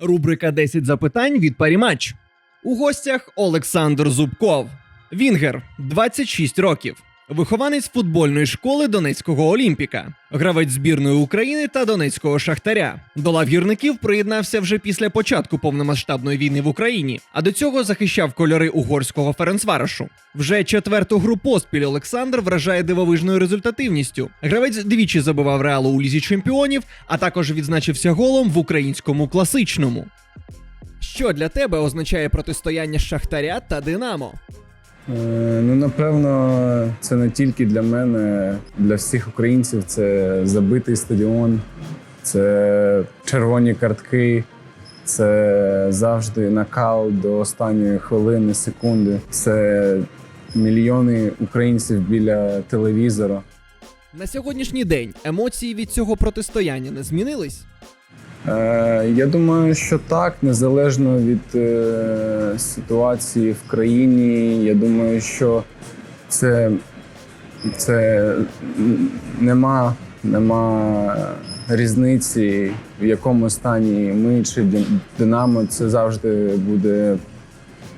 Рубрика «10 запитань від Парімач. У гостях Олександр Зубков. Вінгер 26 років. Вихованець футбольної школи Донецького Олімпіка, гравець збірної України та Донецького Шахтаря. До лав гірників приєднався вже після початку повномасштабної війни в Україні, а до цього захищав кольори угорського Ференцварошу. Вже четверту гру поспіль Олександр вражає дивовижною результативністю. Гравець двічі забивав реалу у лізі чемпіонів, а також відзначився голом в українському класичному. Що для тебе означає протистояння Шахтаря та Динамо? Е, Ну, напевно, це не тільки для мене, для всіх українців. Це забитий стадіон, це червоні картки, це завжди накал до останньої хвилини, секунди. Це мільйони українців біля телевізора. На сьогоднішній день емоції від цього протистояння не змінились? Е, Я думаю, що так, незалежно від е, ситуації в країні. Я думаю, що це, це нема, нема різниці, в якому стані ми чи Динамо. Це завжди буде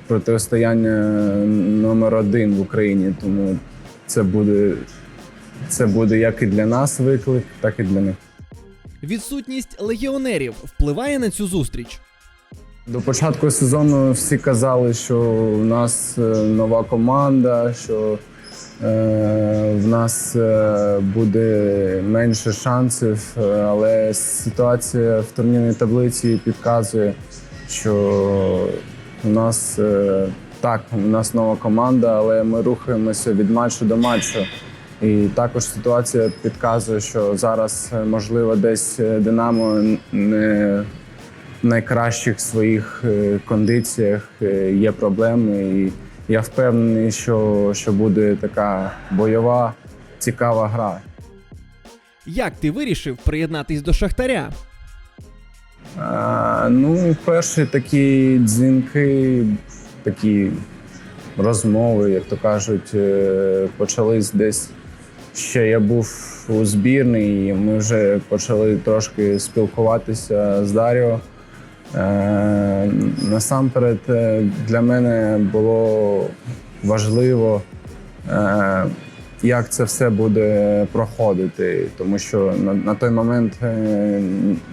протистояння номер один в Україні. Тому це буде, це буде як і для нас виклик, так і для них. Відсутність легіонерів впливає на цю зустріч. До початку сезону всі казали, що в нас е, нова команда, що е, в нас е, буде менше шансів, е, але ситуація в турнірній таблиці підказує, що у нас е, так, у нас нова команда, але ми рухаємося від матчу до матчу. І також ситуація підказує, що зараз е, можливо десь е, Динамо не в найкращих своїх е, кондиціях є проблеми. І я впевнений, що, що буде така бойова, цікава гра. Як ти вирішив приєднатись до Шахтаря? А, ну, перші такі дзвінки, такі розмови, як то кажуть, почались десь. Ще я був у збірній, і ми вже почали трошки спілкуватися з Даріо. Е, насамперед, е, для мене було важливо, е, як це все буде проходити, тому що на, на той момент е,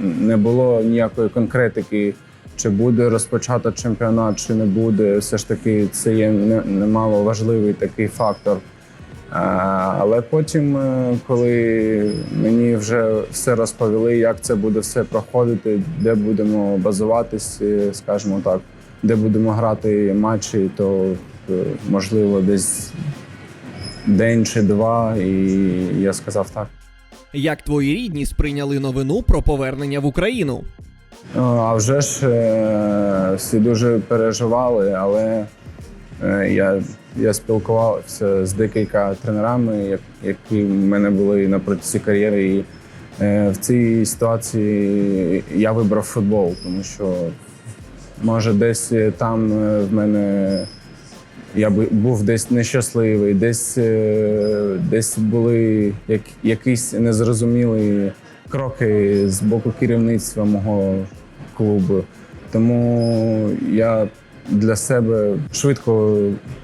не було ніякої конкретики, чи буде розпочато чемпіонат, чи не буде. Все ж таки, це є не- немало важливий такий фактор. Але потім, е, коли мені вже все розповіли, як це буде все проходити, де будемо базуватись, е, скажімо так, де будемо грати матчі, то е, можливо десь день чи два, і я сказав так. Як твої рідні сприйняли новину про повернення в Україну? А вже ж всі дуже переживали, але я, я спілкувався з декілька тренерами, які в мене були на протязі кар'єри. І е, в цій ситуації я вибрав футбол, тому що може десь там е, в мене я був десь нещасливий, десь, е, десь були як, якісь незрозумілі кроки з боку керівництва мого клубу. Тому я для себе швидко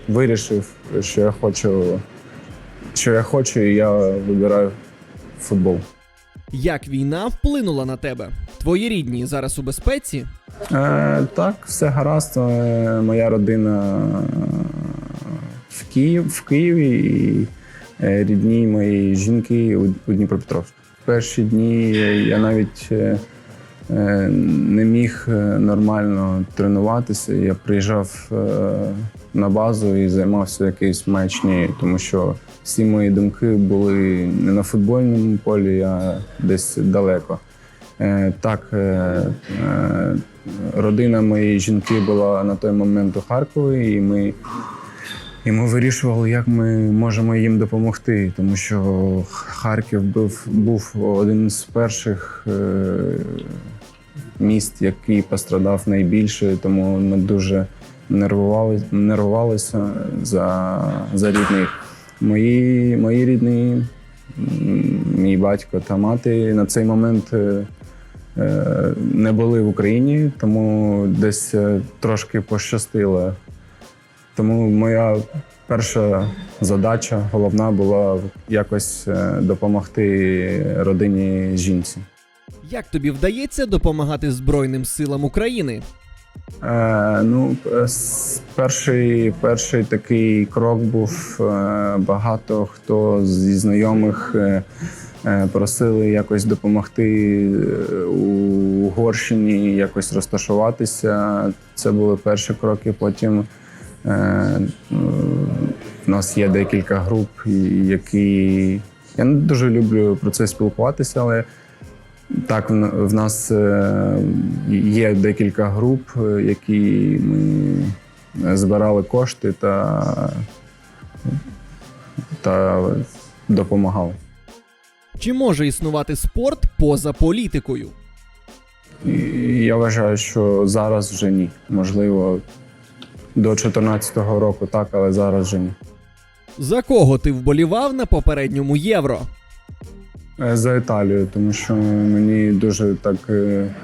вирішив, що я хочу, що я хочу, і я вибираю футбол. Як війна вплинула на тебе? Твої рідні зараз у безпеці? Е, так, все гаразд. Е, моя родина в, Київ, в Києві і е, рідні мої жінки у, Дніпропетровську. В перші дні я навіть е, е, не міг е, нормально тренуватися. Я приїжджав е, на базу і займався якоюсь маячні, тому що всі мої думки були не на футбольному полі, а десь далеко. Е, Так, е, е, родина моєї жінки була на той момент у Харкові, і ми, і ми вирішували, як ми можемо їм допомогти, тому що Харків був, був один з перших е, міст, який пострадав найбільше, тому ми дуже нервували, нервувалися за, за рідних. Мої, мої рідні, мій батько та мати на цей момент. е, е, не були в Україні, тому десь трошки пощастило. Тому моя перша задача, головна, була якось е, допомогти родині жінці. Як тобі вдається допомагати Збройним силам України? Е, ну, перший, перший такий крок був е, багато хто зі знайомих е, просили якось допомогти у Угорщині, якось розташуватися. Це були перші кроки. Потім е, ну, в нас є декілька груп, які я не дуже люблю про це спілкуватися, але так, в в нас е, є декілька груп, е, які ми збирали кошти та, та допомагали. Чи може існувати спорт поза політикою? Я вважаю, що зараз вже ні. Можливо, до 2014 року так, але зараз вже ні. За кого ти вболівав на попередньому євро? Е, За Італію, тому що мені дуже так, е,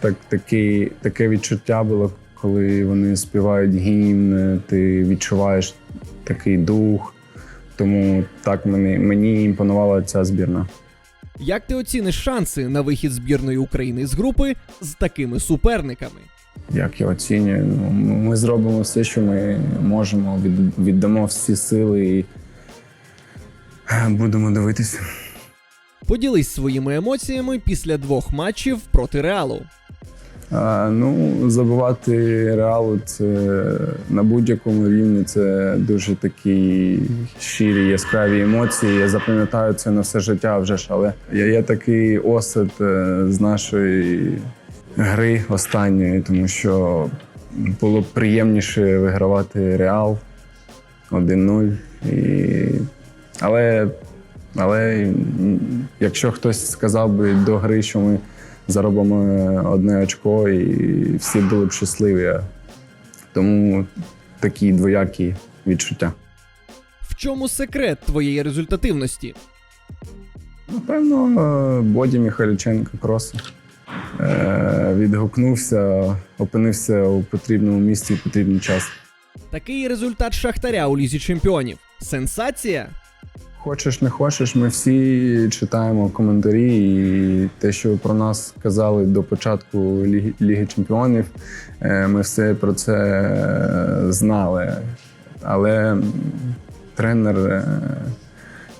так такі, таке відчуття було, коли вони співають гімн, е, ти відчуваєш такий дух. Тому так мені, мені імпонувала ця збірна. Як ти оціниш шанси на вихід збірної України з групи з такими суперниками? Як я оцінюю, ну, ми зробимо все, що ми можемо, від, віддамо всі сили і будемо дивитися. Поділись своїми емоціями після двох матчів проти реалу. А, ну, забувати реалу це на будь-якому рівні це дуже такі щирі, яскраві емоції. Я запам'ятаю це на все життя вже ж, але я є такий осад е, з нашої гри останньої, тому що було б приємніше вигравати реал 1-0. І... Але, але якщо хтось сказав би до гри, що ми заробимо одне очко і всі були б щасливі. Тому такі двоякі відчуття. В чому секрет твоєї результативності? Напевно, е, Боді Михайліченко крос е, відгукнувся, опинився у потрібному місці в потрібний час. Такий результат Шахтаря у лізі чемпіонів. Сенсація? Хочеш, не хочеш, ми всі читаємо коментарі, і те, що про нас казали до початку Ліги, Ліги Чемпіонів, е, ми все про це е, знали. Але тренер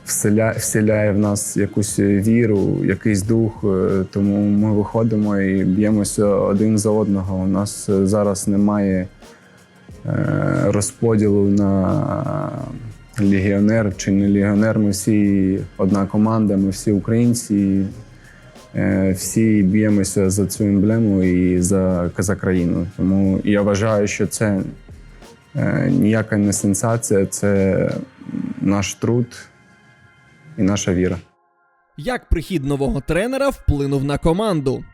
е, вселя, вселяє в нас якусь віру, якийсь дух, е, тому ми виходимо і б'ємося один за одного. У нас е, зараз немає е, розподілу на легіонер чи не легіонер. Ми всі одна команда, ми всі українці, е, всі б'ємося за цю емблему і за, за країну. Тому я вважаю, що це е, ніяка не сенсація, це наш труд і наша віра. Як прихід нового тренера вплинув на команду?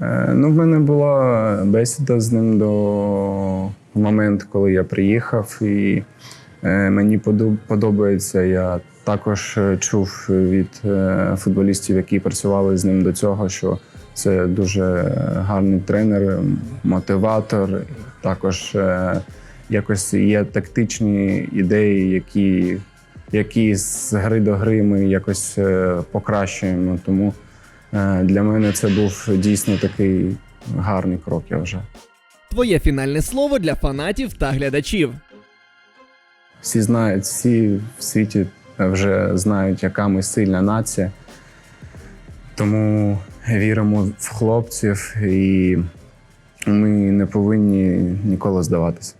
Е, Ну, в мене була бесіда з ним до моменту, коли я приїхав, і е, мені подобається. Я також е, чув від е, футболістів, які працювали з ним до цього, що це дуже гарний тренер, мотиватор. Також е, якось є тактичні ідеї, які, які з гри до гри ми якось е, покращуємо. Тому Е, Для мене це був дійсно такий гарний крок, я вважаю. Твоє фінальне слово для фанатів та глядачів. Всі знають, всі в світі вже знають, яка ми сильна нація. Тому віримо в хлопців і ми не повинні ніколи здаватися.